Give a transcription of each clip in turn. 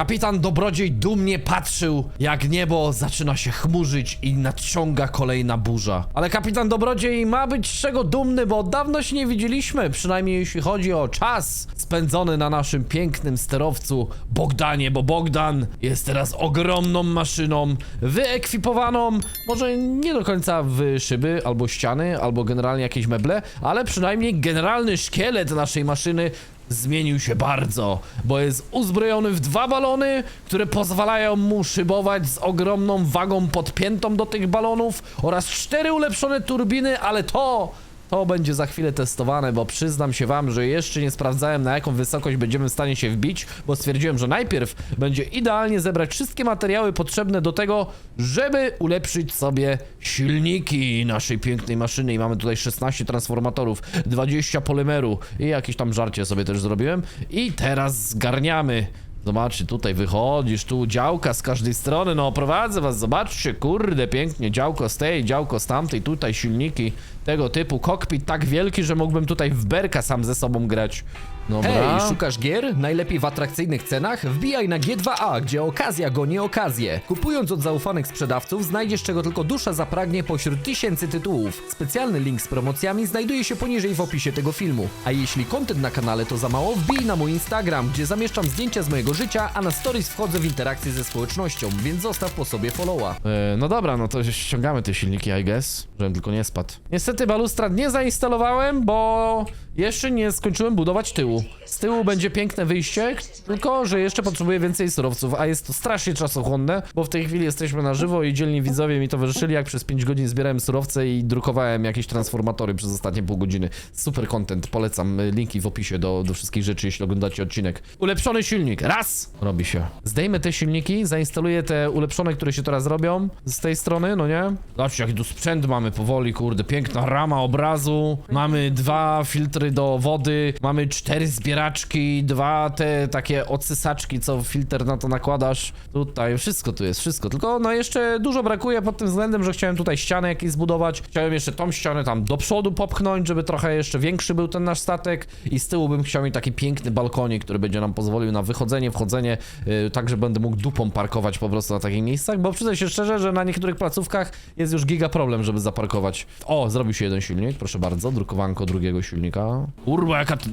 Kapitan Dobrodziej dumnie patrzył, jak niebo zaczyna się chmurzyć i nadciąga kolejna burza. Ale kapitan Dobrodziej ma być z czego dumny, bo dawno się nie widzieliśmy, przynajmniej jeśli chodzi o czas spędzony na naszym pięknym sterowcu Bogdanie, bo Bogdan jest teraz ogromną maszyną, wyekwipowaną, może nie do końca w szyby albo ściany, albo generalnie jakieś meble, ale przynajmniej generalny szkielet naszej maszyny zmienił się bardzo, bo jest uzbrojony w dwa balony, które pozwalają mu szybować z ogromną wagą podpiętą do tych balonów oraz cztery ulepszone turbiny, ale to to będzie za chwilę testowane, bo przyznam się wam, że jeszcze nie sprawdzałem na jaką wysokość będziemy w stanie się wbić, bo stwierdziłem, że najpierw będzie idealnie zebrać wszystkie materiały potrzebne do tego, żeby ulepszyć sobie silniki naszej pięknej maszyny. I mamy tutaj 16 transformatorów, 20 polymeru i jakieś tam żarcie sobie też zrobiłem. I teraz zgarniamy Zobaczcie, tutaj wychodzisz, tu działka z każdej strony, no oprowadzę was, zobaczcie, kurde, pięknie, działko z tej, działko z tamtej, tutaj silniki tego typu, kokpit tak wielki, że mógłbym tutaj w berka sam ze sobą grać. Dobra. Hej, szukasz gier? Najlepiej w atrakcyjnych cenach? Wbijaj na G2A, gdzie okazja goni okazję. Kupując od zaufanych sprzedawców, znajdziesz czego tylko dusza zapragnie pośród tysięcy tytułów. Specjalny link z promocjami znajduje się poniżej w opisie tego filmu. A jeśli content na kanale to za mało, wbij na mój Instagram, gdzie zamieszczam zdjęcia z mojego życia, a na stories wchodzę w interakcję ze społecznością, więc zostaw po sobie followa. E, no dobra, no to ściągamy te silniki, I guess, żebym tylko nie spadł. Niestety balustrad nie zainstalowałem, bo jeszcze nie skończyłem budować tyłu. Z tyłu będzie piękne wyjście, tylko że jeszcze potrzebuję więcej surowców, a jest to strasznie czasochłonne, bo w tej chwili jesteśmy na żywo i dzielni widzowie mi towarzyszyli, jak przez 5 godzin zbierałem surowce i drukowałem jakieś transformatory przez ostatnie pół godziny. Super content, polecam linki w opisie do, do wszystkich rzeczy, jeśli oglądacie odcinek. Ulepszony silnik, raz! Robi się. Zdejmę te silniki, zainstaluję te ulepszone, które się teraz robią z tej strony, no nie? Zobaczcie, jaki tu sprzęt mamy powoli, kurde, piękna rama obrazu, mamy dwa filtry do wody, mamy cztery zbieraczki, dwa te takie odsysaczki, co filtr na to nakładasz. Tutaj wszystko tu jest, wszystko, tylko no jeszcze dużo brakuje pod tym względem, że chciałem tutaj ścianę jakieś zbudować, chciałem jeszcze tą ścianę tam do przodu popchnąć, żeby trochę jeszcze większy był ten nasz statek i z tyłu bym chciał mieć taki piękny balkonik, który będzie nam pozwolił na wychodzenie, wchodzenie, yy, tak, że będę mógł dupą parkować po prostu na takich miejscach, bo przyznaj się szczerze, że na niektórych placówkach jest już giga problem, żeby zaparkować. O, zrobił się jeden silnik, proszę bardzo, drukowanko drugiego silnika. Kurwa, jaka t-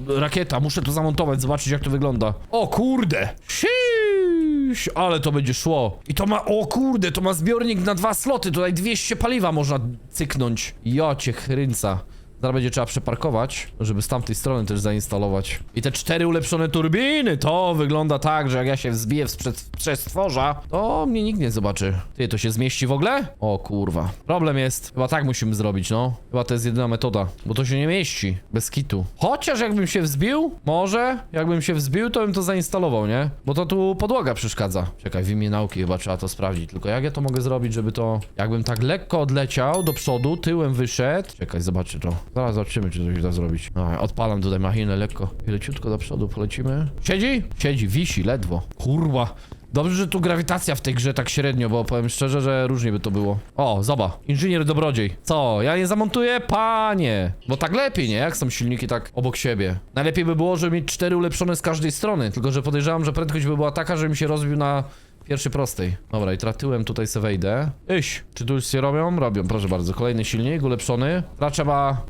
muszę to zamontować, zobaczyć jak to wygląda. O kurde! Siś, ale to będzie szło. I to ma, o kurde, to ma zbiornik na dwa sloty, tutaj 200 paliwa można cyknąć. Jocie chrynca. Zaraz będzie trzeba przeparkować, żeby z tamtej strony też zainstalować. I te cztery ulepszone turbiny, to wygląda tak, że jak ja się wzbiję w przestworza, to mnie nikt nie zobaczy. Ty, to się zmieści w ogóle? O kurwa. Problem jest. Chyba tak musimy zrobić, no. Chyba to jest jedyna metoda, bo to się nie mieści. Bez kitu. Chociaż jakbym się wzbił, może, jakbym się wzbił, to bym to zainstalował, nie? Bo to tu podłoga przeszkadza. Czekaj, w imię nauki chyba trzeba to sprawdzić. Tylko jak ja to mogę zrobić, żeby to... Jakbym tak lekko odleciał do przodu, tyłem wyszedł. Czekaj, zobaczcie to. Zaraz zobaczymy, czy się da zrobić. No, odpalam tutaj machinę lekko. I leciutko do przodu polecimy. Siedzi? Siedzi, wisi, ledwo. Kurwa. Dobrze, że tu grawitacja w tej grze tak średnio, bo powiem szczerze, że różnie by to było. O, zoba, inżynier dobrodziej. Co, ja nie zamontuję? Panie! Bo tak lepiej, nie? Jak są silniki tak obok siebie. Najlepiej by było, żeby mieć cztery ulepszone z każdej strony, tylko że podejrzewam, że prędkość by była taka, że mi się rozbił na pierwszy prostej. Dobra, i teraz tyłem tutaj se wejdę. Iś, czy tu już się robią? Robią, proszę bardzo. Kolejny silnik, ulepszony. Teraz trzeba...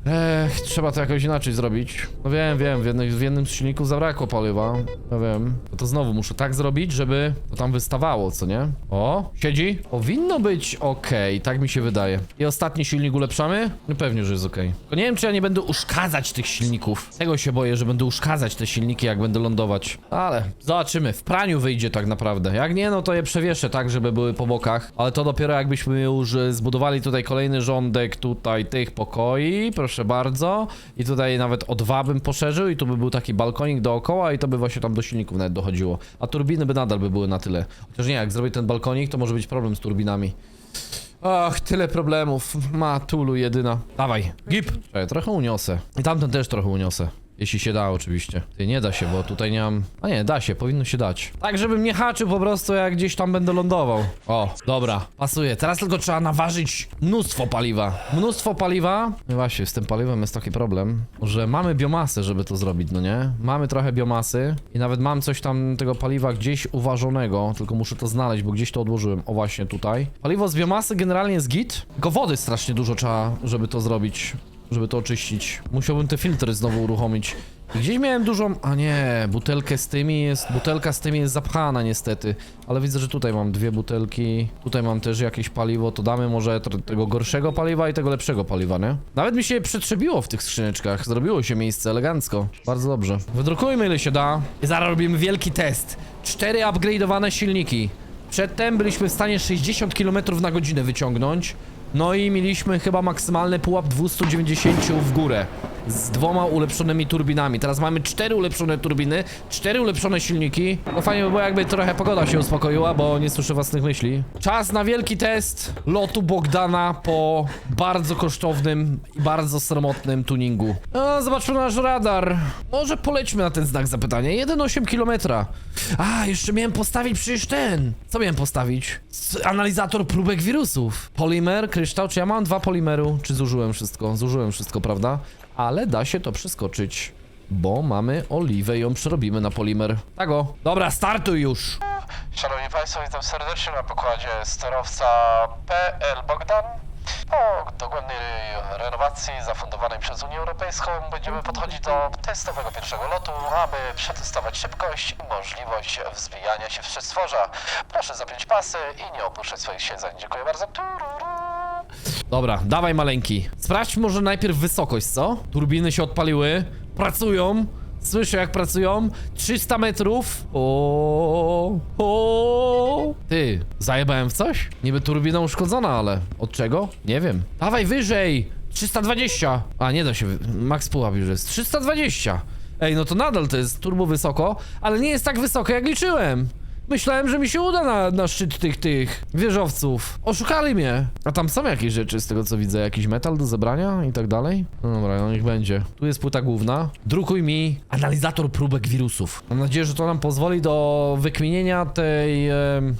Ech, trzeba to jakoś inaczej zrobić. No wiem, wiem, w, jednym w jednym z silników zabrakło paliwa. No wiem. No to znowu muszę tak zrobić, żeby to tam wystawało, co nie? O, siedzi? Powinno być okej, tak mi się wydaje. I ostatni silnik ulepszamy? No pewnie, że jest okej. Tylko nie wiem, czy ja nie będę uszkadzać tych silników. Tego się boję, że będę uszkadzać te silniki, jak będę lądować. Ale zobaczymy. W praniu wyjdzie tak naprawdę. Jak nie, no to je przewieszę tak, żeby były po bokach. Ale to dopiero jakbyśmy już zbudowali tutaj kolejny rządek tutaj tych pokoi. Proszę bardzo. I tutaj nawet o dwa bym poszerzył i tu by był taki balkonik dookoła i to by właśnie tam do silników nawet dochodziło. A turbiny by nadal by były na tyle. Chociaż nie, jak zrobię ten balkonik, to może być problem z turbinami. Ach, tyle problemów. Ma Tulu jedyna. Dawaj, gip. Czekaj, trochę uniosę. I tamten też trochę uniosę. Jeśli się da oczywiście. Ty, nie da się, bo tutaj nie mam... A nie, da się, powinno się dać. Tak, żebym nie haczył po prostu jak gdzieś tam będę lądował. O, dobra, pasuje. Teraz tylko trzeba naważyć mnóstwo paliwa. Mnóstwo paliwa. No właśnie, z tym paliwem jest taki problem, że mamy biomasę, żeby to zrobić, no nie? Mamy trochę biomasy i nawet mam coś tam tego paliwa gdzieś uważonego, tylko muszę to znaleźć, bo gdzieś to odłożyłem. O, właśnie tutaj. Paliwo z biomasy generalnie jest git, tylko wody strasznie dużo trzeba, żeby to zrobić żeby to oczyścić. Musiałbym te filtry znowu uruchomić. I gdzieś miałem dużą... A nie, butelkę z tymi jest... Butelka z tymi jest zapchana niestety. Ale widzę, że tutaj mam dwie butelki. Tutaj mam też jakieś paliwo. To damy może tego gorszego paliwa i tego lepszego paliwa, nie? Nawet mi się przetrzebiło w tych skrzyneczkach. Zrobiło się miejsce elegancko. Bardzo dobrze. Wydrukujmy ile się da. I zaraz robimy wielki test. Cztery upgrade'owane silniki. Przedtem byliśmy w stanie 60 km na godzinę wyciągnąć. No i mieliśmy chyba maksymalny pułap 290 w górę. Z dwoma ulepszonymi turbinami. Teraz mamy cztery ulepszone turbiny, cztery ulepszone silniki. No fajnie by było jakby trochę pogoda się uspokoiła, bo nie słyszę własnych myśli. Czas na wielki test lotu Bogdana po bardzo kosztownym i bardzo sromotnym tuningu. No, zobaczmy nasz radar. Może polećmy na ten znak zapytania. 1,8 km. A, jeszcze miałem postawić przecież ten. Co miałem postawić? Analizator próbek wirusów. Polimer, kryształ. Czy ja mam dwa polimeru? Czy zużyłem wszystko? Zużyłem wszystko, prawda? Ale da się to przeskoczyć. Bo mamy oliwę i ją przerobimy na polimer. Tak o. Dobra, startuj już. Szanowni Państwo, witam serdecznie na pokładzie sterowca PL Bogdan. Po dogłębnej renowacji zafundowanej przez Unię Europejską będziemy podchodzić do testowego pierwszego lotu, aby przetestować szybkość i możliwość wzbijania się w przestworza. Proszę zapiąć pasy i nie opuszczać swoich siedzań. Dziękuję bardzo. Tururu. Dobra, dawaj maleńki. Sprawdź może najpierw wysokość, co? Turbiny się odpaliły, pracują. Słyszę jak pracują. 300 metrów. O, o. Ty, zajebałem w coś? Niby turbina uszkodzona, ale od czego? Nie wiem. Dawaj wyżej. 320. A nie da się. Max pułap już jest. 320. Ej, no to nadal to jest turbo wysoko, ale nie jest tak wysoko jak liczyłem. Myślałem, że mi się uda na, na szczyt tych, tych wieżowców. Oszukali mnie. A tam są jakieś rzeczy, z tego co widzę. Jakiś metal do zebrania i tak dalej. No dobra, no niech będzie. Tu jest płyta główna. Drukuj mi analizator próbek wirusów. Mam nadzieję, że to nam pozwoli do wykminienia tej... em,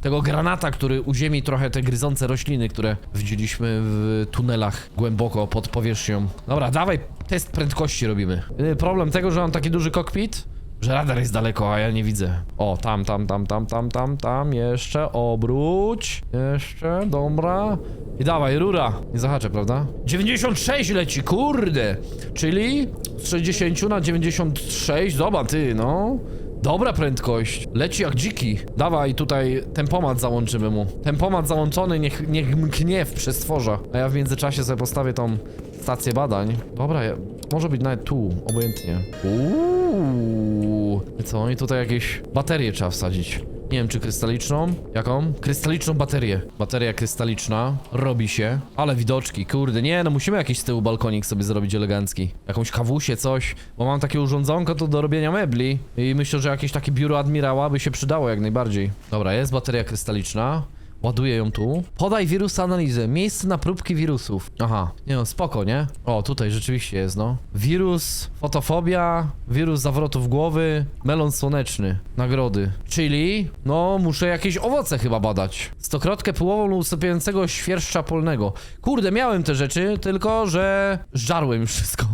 tego granata, który uziemi trochę te gryzące rośliny, które widzieliśmy w tunelach głęboko pod powierzchnią. Dobra, dawaj test prędkości robimy. Jedyny problem tego, że mam taki duży kokpit, że radar jest daleko, a ja nie widzę. O, tam, tam, tam, tam, tam, tam, tam, jeszcze, obróć, jeszcze, dobra. I dawaj, rura. Nie zahaczę, prawda? 96 leci, kurde. Czyli z 60 na 96, zobacz ty, no. Dobra prędkość. Leci jak dziki. Dawaj, tutaj tempomat załączymy mu. Tempomat załączony, niech, niech mknie w przestworza. A ja w międzyczasie sobie postawię tą stację badań. Dobra, ja, może być nawet tu, obojętnie. Uuu. Co? I tutaj jakieś baterie trzeba wsadzić. Nie wiem, czy krystaliczną? Jaką? Krystaliczną baterię. Bateria krystaliczna. Robi się. Ale widoczki, kurde. Nie, no musimy jakiś z tyłu balkonik sobie zrobić elegancki. Jakąś kawusię, coś. Bo mam takie urządzonko do robienia mebli. I myślę, że jakieś takie biuro admirała by się przydało jak najbardziej. Dobra, jest bateria krystaliczna. Ładuję ją tu. Podaj wirus analizę. Miejsce na próbki wirusów. Aha. Nie no, spoko, nie? O, tutaj rzeczywiście jest, no. Wirus, fotofobia, wirus zawrotów głowy, melon słoneczny. Nagrody. Czyli, no, muszę jakieś owoce chyba badać. Stokrotkę pyłową usypiającego świerszcza polnego. Kurde, miałem te rzeczy, tylko że żarłem już wszystko.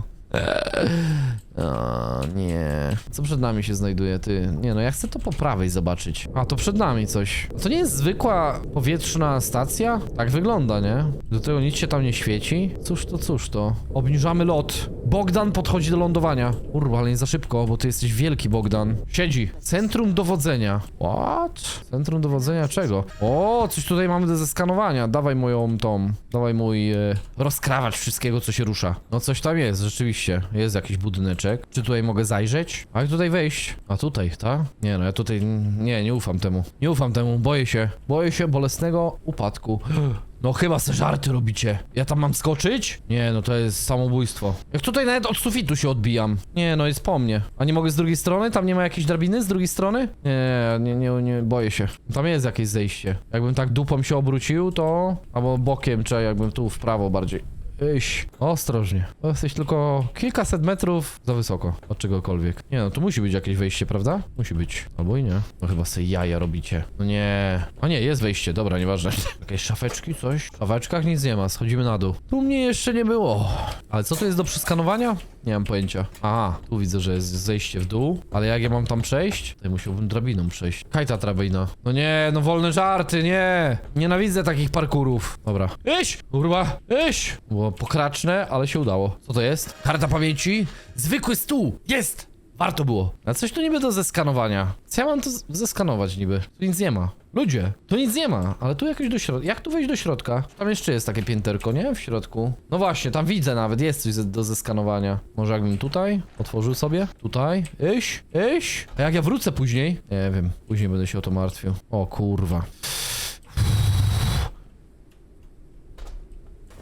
O, nie. Co przed nami się znajduje, ty? Nie no, ja chcę to po prawej zobaczyć. A, to przed nami coś. To nie jest zwykła powietrzna stacja? Tak wygląda, nie? Do tego nic się tam nie świeci? Cóż to, cóż to? Obniżamy lot. Bogdan podchodzi do lądowania. Kurwa, ale nie za szybko, bo ty jesteś wielki, Bogdan. Siedzi. Centrum dowodzenia. What? Centrum dowodzenia czego? O, coś tutaj mamy do zeskanowania. Dawaj moją tą. Dawaj mój e, rozkrawacz wszystkiego, co się rusza. No coś tam jest, rzeczywiście. Jest jakiś budyneczek. Czy tutaj mogę zajrzeć? A jak tutaj wejść? A tutaj, tak? Nie no, ja tutaj... Nie, nie ufam temu. Nie ufam temu, boję się. Boję się bolesnego upadku. No chyba se żarty robicie. Ja tam mam skoczyć? Nie, no to jest samobójstwo. Jak tutaj nawet od sufitu się odbijam. Nie, no jest po mnie. A nie mogę z drugiej strony? Tam nie ma jakiejś drabiny z drugiej strony? Nie, nie, nie, nie, boję się. Tam jest jakieś zejście. Jakbym tak dupą się obrócił, to... Albo bokiem, czy jakbym tu w prawo bardziej. Iś, ostrożnie. To jesteś tylko kilkaset metrów za wysoko od czegokolwiek. Nie no, tu musi być jakieś wejście, prawda? Musi być. Albo i nie. No chyba sobie jaja robicie. No nie. A nie, jest wejście, dobra, nieważne. Jakieś szafeczki, coś? W szafeczkach nic nie ma, schodzimy na dół. Tu mnie jeszcze nie było. Ale co to jest do przeskanowania? Nie mam pojęcia. Aha, tu widzę, że jest zejście w dół. Ale jak ja mam tam przejść? Tutaj musiałbym drabiną przejść. Kaj ta drabina. No nie, no wolne żarty, nie. Nienawidzę takich parkurów. Dobra. Iść! Kurwa, iść! Było pokraczne, ale się udało. Co to jest? Karta pamięci? Zwykły stół! Jest! Warto było. A coś tu niby do zeskanowania. Co ja mam z- zeskanować niby? Tu nic nie ma. Ludzie, tu nic nie ma, ale tu jakoś do środka. Jak tu wejść do środka? Tam jeszcze jest takie pięterko, nie? W środku. No właśnie, tam widzę nawet, jest coś do zeskanowania. Może jakbym tutaj otworzył sobie? Tutaj? Iść? Iść? A jak ja wrócę później? Nie wiem, później będę się o to martwił. O kurwa.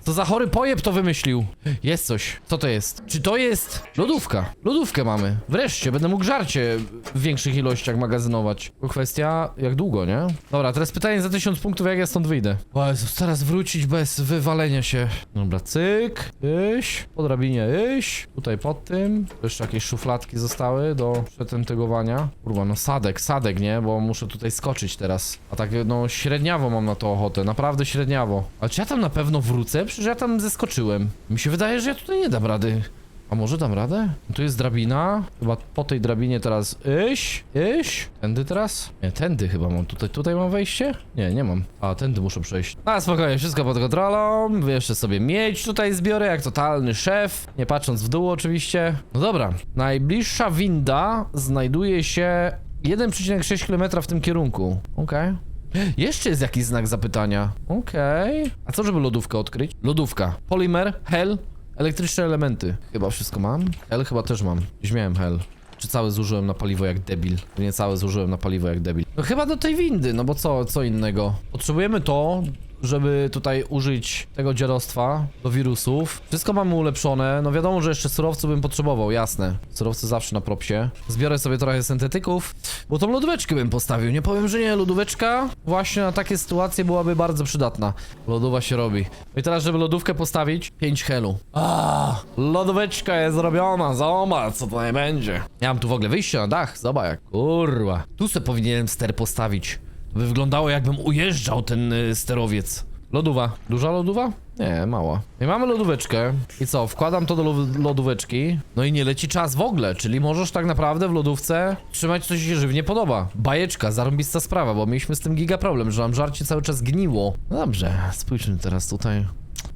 Co za chory pojeb to wymyślił? Jest coś. Co to jest? Czy to jest lodówka? Lodówkę mamy. Wreszcie, będę mógł żarcie w większych ilościach magazynować. Tylko kwestia, jak długo, nie? Dobra, teraz pytanie za tysiąc punktów, jak ja stąd wyjdę. O Jezus, teraz wrócić bez wywalenia się. Dobra, cyk, iść, po drabinie iść, tutaj pod tym. Jeszcze jakieś szufladki zostały do przetentygowania. Kurwa, no sadek, sadek, nie? Bo muszę tutaj skoczyć teraz. A tak, no średniawo mam na to ochotę, naprawdę średniawo. Ale czy ja tam na pewno wrócę? Przecież ja tam zeskoczyłem. Mi się wydaje, że ja tutaj nie dam rady. A może dam radę? Tu jest drabina. Chyba po tej drabinie teraz iść, iść. Tędy teraz? Nie, tędy chyba mam. Tutaj, tutaj mam wejście? Nie, nie mam. A, tędy muszę przejść. A, spokojnie, wszystko pod kontrolą. Jeszcze sobie mieć tutaj zbiorę, jak totalny szef. Nie patrząc w dół oczywiście. No dobra. Najbliższa winda znajduje się 1,6 km w tym kierunku. Okej. Jeszcze jest jakiś znak zapytania. Okej. A co, żeby lodówkę odkryć? Lodówka. Polimer, hel, elektryczne elementy. Chyba wszystko mam. Hel chyba też mam. Gdzieś miałem hel. Czy całe zużyłem na paliwo jak debil? Nie całe zużyłem na paliwo jak debil. No chyba do tej windy, no bo co, co innego? Potrzebujemy to, żeby tutaj użyć tego dziadostwa do wirusów. Wszystko mamy ulepszone. No wiadomo, że jeszcze surowców bym potrzebował, jasne. Surowce zawsze na propsie. Zbiorę sobie trochę syntetyków, bo tą lodóweczkę bym postawił. Nie powiem, że nie. Lodóweczka właśnie na takie sytuacje byłaby bardzo przydatna. Lodowa się robi. No i teraz, żeby lodówkę postawić, 5 helu. A, lodóweczka jest zrobiona, zobacz, co tutaj będzie. Ja mam tu w ogóle wyjście na dach, zobacz jak. Kurwa. Tu se powinienem ster postawić. By wyglądało jakbym ujeżdżał ten y, sterowiec. Lodowa. Duża lodowa? Nie, mała. I mamy lodóweczkę. I co? Wkładam to do lo- lodóweczki. No i nie leci czas w ogóle, czyli możesz tak naprawdę w lodówce trzymać co ci się żywnie podoba. Bajeczka, zarąbista sprawa, bo mieliśmy z tym giga problem, że nam żarcie cały czas gniło. No dobrze, spójrzmy teraz tutaj.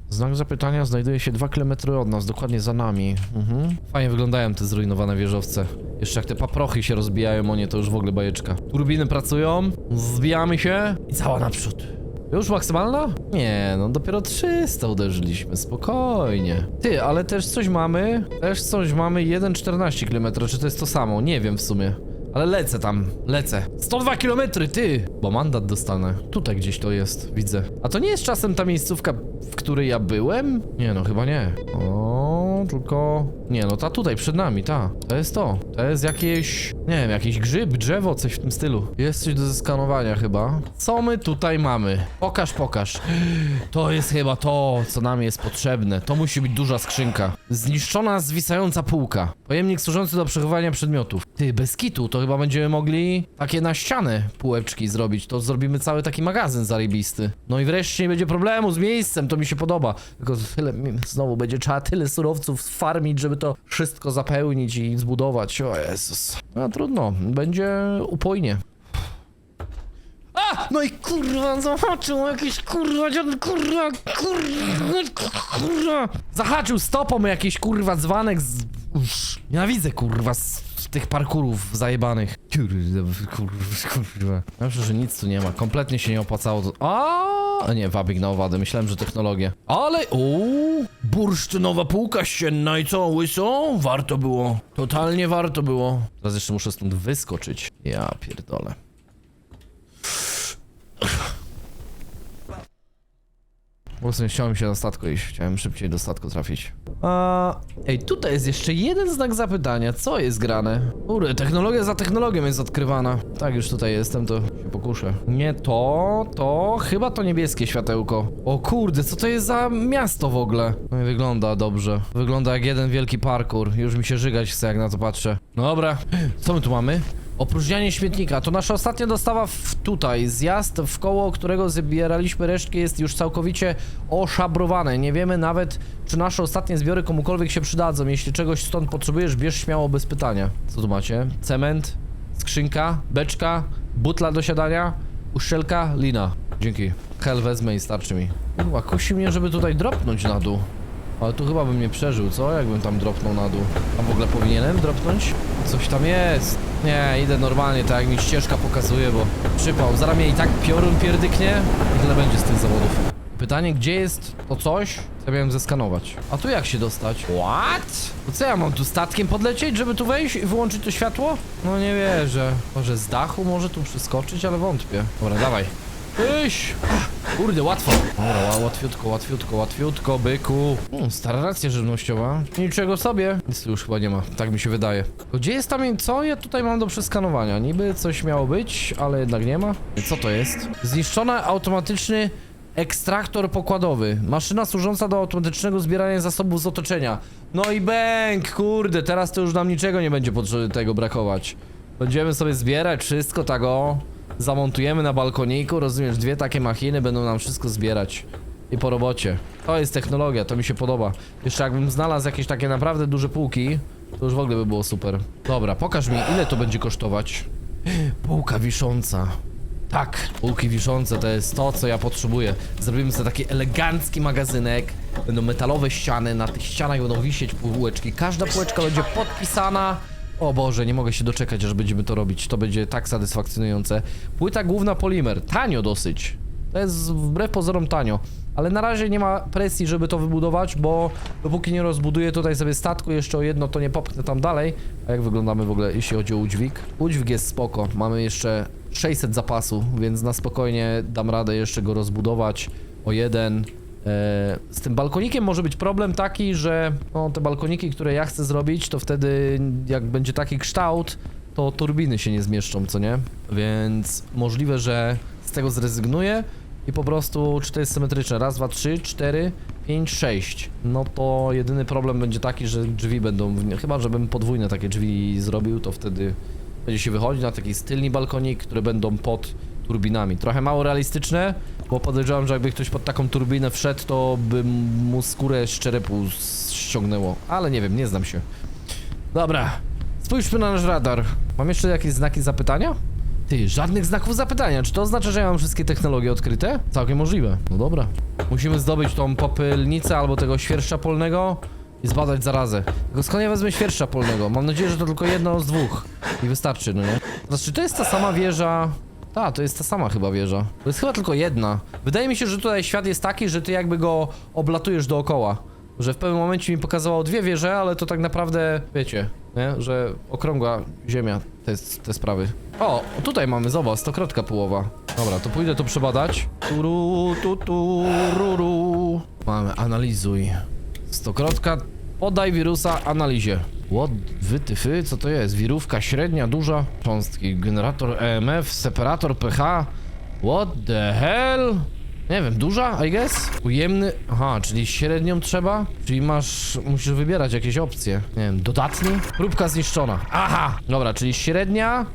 Znak zapytania znajduje się 2 km od nas, dokładnie za nami. Mhm. Fajnie wyglądają te zrujnowane wieżowce. Jeszcze jak te paprochy się rozbijają, o nie, to już w ogóle bajeczka. Turbiny pracują, zbijamy się i cała naprzód. Już maksymalna? Nie, no dopiero 300 uderzyliśmy, spokojnie. Ty, ale też coś mamy, też coś mamy 1,14 km, czy to jest to samo? Nie wiem w sumie. Ale lecę tam, lecę. 102 km, ty! Bo mandat dostanę. Tutaj gdzieś to jest, widzę. A to nie jest czasem ta miejscówka, w której ja byłem? Nie, no chyba nie. O, tylko... Nie, no ta tutaj, przed nami, ta. To jest to. To jest jakieś... Nie wiem, jakiś grzyb, drzewo, coś w tym stylu. Jest coś do zeskanowania chyba. Co my tutaj mamy? Pokaż, pokaż. To jest chyba to, co nam jest potrzebne. To musi być duża skrzynka. Zniszczona, zwisająca półka. Pojemnik służący do przechowywania przedmiotów. Ty, bez kitu, to chyba będziemy mogli takie na ścianę półeczki zrobić. To zrobimy cały taki magazyn zarybisty. No i wreszcie nie będzie problemu z miejscem, to mi się podoba. Tylko tyle, znowu będzie trzeba tyle surowców farmić, żeby to wszystko zapełnić i zbudować. O Jezus. No trudno, będzie upojnie. A! No i kurwa, zahaczył jakiś kurwa, dziad, kurwa, kurwa, kurwa. Zahaczył stopą jakiś kurwa dzwanek z... Uż, nienawidzę kurwa z tych parkurów zajebanych. Kurwa, kurwa, kurwa. Dobrze, że nic tu nie ma. Kompletnie się nie opłacało to... A, nie, wabik na owadę. Myślałem, że technologię. Ale, uuu, bursztynowa półka ścienna i co, łyso? Warto było. Totalnie warto było. Teraz jeszcze muszę stąd wyskoczyć. Ja pierdolę. Nie chciałem się na statku iść, chciałem szybciej do statku trafić. A, ej, tutaj jest jeszcze jeden znak zapytania, co jest grane? Kurde, technologia za technologią jest odkrywana. Tak, już tutaj jestem, to się Pokuszę. Nie to, to chyba to niebieskie światełko. O kurde, co to jest za miasto w ogóle? No i wygląda dobrze. Wygląda jak jeden wielki parkour. Już mi się żygać chce, jak na to patrzę. No dobra, co my tu mamy? Opróżnianie śmietnika. To nasza ostatnia dostawa w tutaj. Zjazd w koło, którego zbieraliśmy resztki jest już całkowicie oszabrowane. Nie wiemy nawet, czy nasze ostatnie zbiory komukolwiek się przydadzą. Jeśli czegoś stąd potrzebujesz, bierz śmiało bez pytania. Co tu macie? Cement, skrzynka, beczka, butla do siadania, uszczelka, lina. Dzięki. Hel wezmę i starczy mi. Kurwa, kusi mnie, żeby tutaj dropnąć na dół. Ale tu chyba bym nie przeżył, co? Jakbym tam dropnął na dół. A w ogóle powinienem dropnąć? Coś tam jest. Nie, idę normalnie, tak jak mi ścieżka pokazuje, bo przypał. Zaraz mnie i tak piorun pierdyknie i tyle będzie z tych zawodów. Pytanie, gdzie jest to coś, co miałem zeskanować? A tu jak się dostać? What? To co ja mam tu statkiem podlecieć, żeby tu wejść i wyłączyć to światło? No nie wierzę. Może z dachu może tu przeskoczyć, ale wątpię. Dobra, dawaj. Iś! Kurde, łatwo. Dobra, ła- łatwiutko, łatwiutko, łatwiutko, byku. Mm, stara racja żywnościowa. Niczego sobie. Nic tu już chyba nie ma, tak mi się wydaje. Gdzie jest tam, co ja tutaj mam do przeskanowania? Niby coś miało być, ale jednak nie ma. Co to jest? Zniszczony automatyczny ekstraktor pokładowy. Maszyna służąca do automatycznego zbierania zasobów z otoczenia. No i bęk, kurde, teraz to już nam niczego nie będzie potrzeby tego brakować. Będziemy sobie zbierać wszystko tak o. Zamontujemy na balkoniku, rozumiesz, dwie takie machiny będą nam wszystko zbierać. I po robocie. To jest technologia, to mi się podoba. Jeszcze jakbym znalazł jakieś takie naprawdę duże półki, to już w ogóle by było super. Dobra, pokaż mi, ile to będzie kosztować. Półka wisząca. Tak, półki wiszące to jest to, co ja potrzebuję. Zrobimy sobie taki elegancki magazynek. Będą metalowe ściany, na tych ścianach będą wisieć półeczki. Każda półeczka będzie podpisana. O Boże, nie mogę się doczekać, aż będziemy to robić. To będzie tak satysfakcjonujące. Płyta główna polimer, tanio dosyć. To jest wbrew pozorom tanio. Ale na razie nie ma presji, żeby to wybudować, bo dopóki nie rozbuduję tutaj sobie statku, jeszcze o jedno to nie popchnę tam dalej. A jak wyglądamy w ogóle, jeśli chodzi o udźwig? Udźwig jest spoko. Mamy jeszcze 600 zapasu, więc na spokojnie dam radę jeszcze go rozbudować o jeden. E, Z tym balkonikiem może być problem taki, że no, te balkoniki, które ja chcę zrobić, to wtedy jak będzie taki kształt, to turbiny się nie zmieszczą, co nie? Więc możliwe, że z tego zrezygnuję i po prostu czy to jest symetryczne? Raz, dwa, trzy, cztery, pięć, sześć. No to jedyny problem będzie taki, że drzwi będą, chyba żebym podwójne takie drzwi zrobił, to wtedy będzie się wychodzić na taki stylny balkonik, które będą pod turbinami. Trochę mało realistyczne, bo podejrzewam, że jakby ktoś pod taką turbinę wszedł, to by mu skórę z czerepu ściągnęło. Ale nie wiem, nie znam się. Dobra, spójrzmy na nasz radar. Mam jeszcze jakieś znaki zapytania? Ty, żadnych znaków zapytania. Czy to oznacza, że ja mam wszystkie technologie odkryte? Całkiem możliwe. No dobra. Musimy zdobyć tą popylnicę albo tego świerszcza polnego i zbadać zarazę. Tylko skąd ja wezmę świerszcza polnego? Mam nadzieję, że to tylko jedno z dwóch. I wystarczy, no nie? Znaczy, czy to jest ta sama wieża? Ta, to jest ta sama chyba wieża. To jest chyba tylko jedna. Wydaje mi się, że tutaj świat jest taki, że ty jakby go oblatujesz dookoła. Że w pewnym momencie mi pokazało dwie wieże, ale to tak naprawdę, wiecie, nie? Że okrągła ziemia te, te sprawy. O, tutaj mamy, zobacz, stokrotka połowa. Dobra, to pójdę to przebadać. Turu, tu, tu, ruru. Mamy, analizuj. Stokrotka, podaj wirusa analizie. What, wytyfy, co to jest? Wirówka średnia, duża? Cząstki, generator EMF, separator pH. What the hell? Nie wiem, duża, I guess? Ujemny, aha, czyli średnią trzeba? Czyli masz, musisz wybierać jakieś opcje. Nie wiem, dodatni? Próbka zniszczona. Aha! Dobra, czyli średnia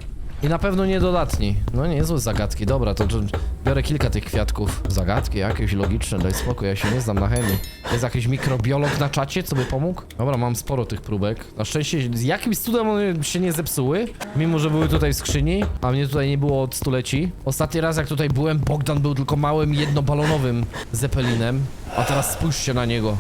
i na pewno nie dodatni. No niezłe zagadki, dobra, to, to biorę kilka tych kwiatków. Zagadki jakieś logiczne, daj spokój, ja się nie znam na chemii. Jest jakiś mikrobiolog na czacie, co by pomógł? Dobra, mam sporo tych próbek. Na szczęście z jakimś cudem one się nie zepsuły, mimo że były tutaj w skrzyni, a mnie tutaj nie było od stuleci. Ostatni raz jak tutaj byłem, Bogdan był tylko małym, jednobalonowym zepelinem, a teraz spójrzcie na niego.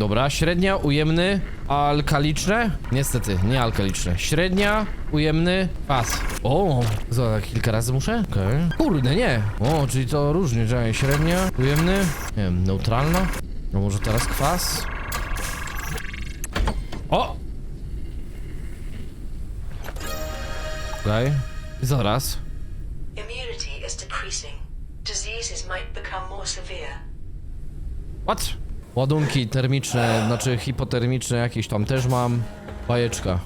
Dobra, średnia, ujemny, alkaliczne? Niestety, nie alkaliczne. Średnia, ujemny, pas. O, za kilka razy muszę? Okej. Kurde, nie. O, czyli to różnie, że średnia, ujemny, nie wiem, neutralna. No może teraz kwas? O! Okej. Zaraz. Immunity is decreasing. Diseases might become more severe. What? Ładunki termiczne, znaczy hipotermiczne jakieś tam też mam. Bajeczka.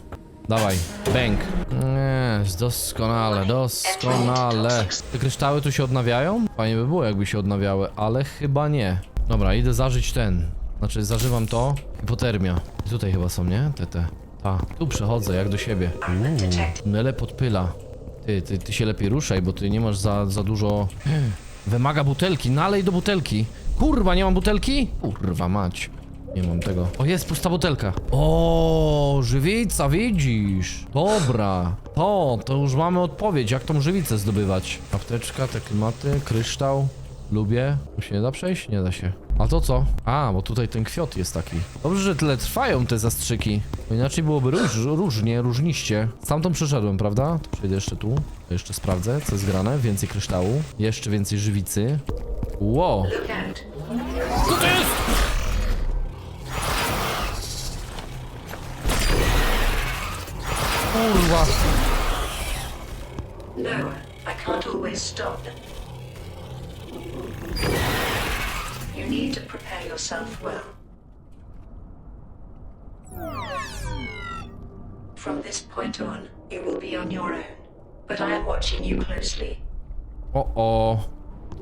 Dawaj, bęk. Nie, doskonale, doskonale. Te kryształy tu się odnawiają? Fajnie by było, jakby się odnawiały, ale chyba nie. Dobra, idę zażyć ten. Znaczy, zażywam to. Hipotermia. Tutaj chyba są, nie? Te, te. Ta. Tu przechodzę, jak do siebie. Uuu, Nele podpyla. Ty, ty, ty się lepiej ruszaj, bo ty nie masz za, za dużo... Wymaga butelki, nalej do butelki. Kurwa, nie mam butelki? Kurwa mać. Nie mam tego. O, jest pusta butelka. O, żywica, widzisz. Dobra. To, to już mamy odpowiedź, jak tą żywicę zdobywać. Apteczka, te klimaty, kryształ. Lubię. Tu się nie da przejść? Nie da się. A to co? A, bo tutaj ten kwiot jest taki. Dobrze, że tyle trwają te zastrzyki. Bo inaczej byłoby róż, różnie, różniście. Stamtąd przyszedłem, prawda? To przejdę jeszcze tu. Jeszcze sprawdzę, co jest grane. Więcej kryształu. Jeszcze więcej żywicy. Wow. Look out. Co to jest? Kurwa. No, I can't always stop. You need to prepare yourself well. From this point on, you will be on your own. But I am watching you closely. O, o.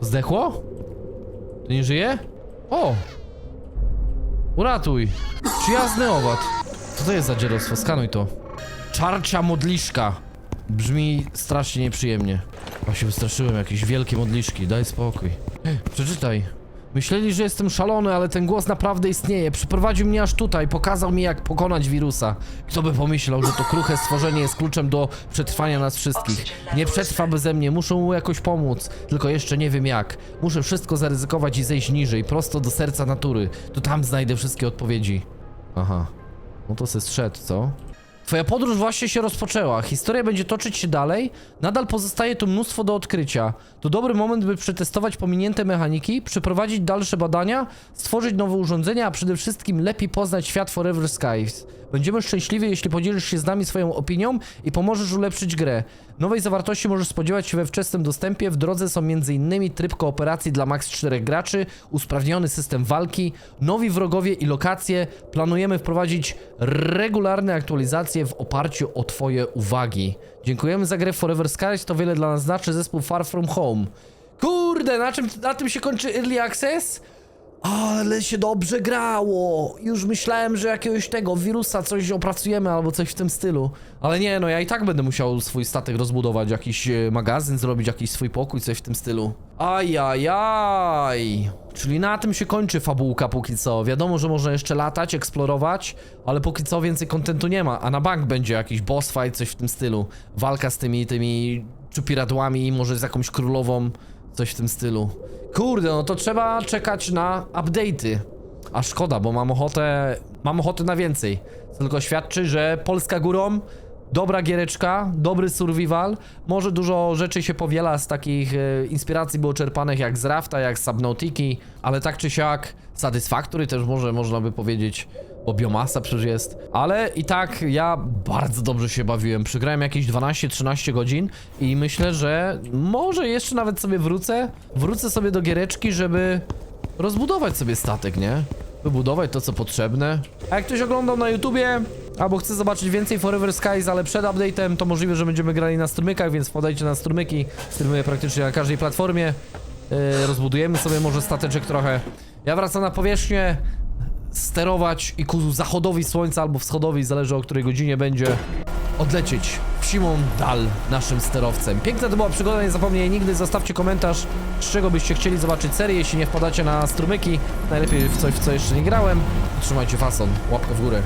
Zdechło? To nie żyje? O! Uratuj. Przyjazny owad. Co to jest za dziadostwo? Skanuj to. Czarcia modliszka. Brzmi strasznie nieprzyjemnie. A się wystraszyłem, jakieś wielkie modliszki. Daj spokój. Przeczytaj. Myśleli, że jestem szalony, ale ten głos naprawdę istnieje. Przyprowadził mnie aż tutaj, pokazał mi, jak pokonać wirusa. Kto by pomyślał, że to kruche stworzenie jest kluczem do przetrwania nas wszystkich. Nie przetrwa beze mnie, muszę mu jakoś pomóc. Tylko jeszcze nie wiem jak. Muszę wszystko zaryzykować i zejść niżej, prosto do serca natury. To tam znajdę wszystkie odpowiedzi. Aha. No to se strzedł, co? Twoja podróż właśnie się rozpoczęła. Historia będzie toczyć się dalej. Nadal pozostaje tu mnóstwo do odkrycia. To dobry moment, by przetestować pominięte mechaniki, przeprowadzić dalsze badania, stworzyć nowe urządzenia, a przede wszystkim lepiej poznać świat Forever Skies. Będziemy szczęśliwi, jeśli podzielisz się z nami swoją opinią i pomożesz ulepszyć grę. Nowej zawartości możesz spodziewać się we wczesnym dostępie. W drodze są m.in. tryb kooperacji dla max 4 graczy, usprawniony system walki, nowi wrogowie i lokacje. Planujemy wprowadzić regularne aktualizacje w oparciu o Twoje uwagi. Dziękujemy za grę Forever Skies, to wiele dla nas znaczy zespół Far From Home. Kurde, na, czym, na tym się kończy Early Access? Ale się dobrze grało. Już myślałem, że jakiegoś tego wirusa coś opracujemy albo coś w tym stylu. Ale nie, no ja i tak będę musiał swój statek rozbudować, jakiś e, magazyn zrobić, jakiś swój pokój, coś w tym stylu. Ajajaj. Czyli na tym się kończy fabułka póki co. Wiadomo, że można jeszcze latać, eksplorować, ale póki co więcej kontentu nie ma. A na bank będzie jakiś boss fight, coś w tym stylu. Walka z tymi, tymi czupiradłami, może z jakąś królową. Coś w tym stylu. Kurde, no to trzeba czekać na update'y. A szkoda, bo mam ochotę. Mam ochotę na więcej. Co tylko świadczy, że Polska górą. Dobra giereczka, dobry survival. Może dużo rzeczy się powiela z takich e, inspiracji było czerpanych jak z Rafta, jak z Subnautiki, ale tak czy siak Satisfactory też może można by powiedzieć, bo biomasa przecież jest. Ale i tak ja bardzo dobrze się bawiłem. Przygrałem jakieś 12-13 godzin i myślę, że może jeszcze nawet sobie wrócę. Wrócę sobie do giereczki, żeby rozbudować sobie statek, nie? Wybudować to, co potrzebne. A jak ktoś oglądał na YouTubie, albo chce zobaczyć więcej Forever Skies, ale przed update'em, to możliwe, że będziemy grali na strumykach, więc wpadajcie na strumyki. Streamuję praktycznie na każdej platformie. Yy, rozbudujemy sobie może stateczek trochę. Ja wracam na powierzchnię, sterować i ku zachodowi słońca albo wschodowi, zależy o której godzinie będzie, odlecieć w simą dal naszym sterowcem. Piękna to była przygoda, nie zapomnij nigdy, zostawcie komentarz, z czego byście chcieli zobaczyć serię, jeśli nie wpadacie na strumyki, najlepiej w coś, w co jeszcze nie grałem. Trzymajcie fason, łapkę w górę.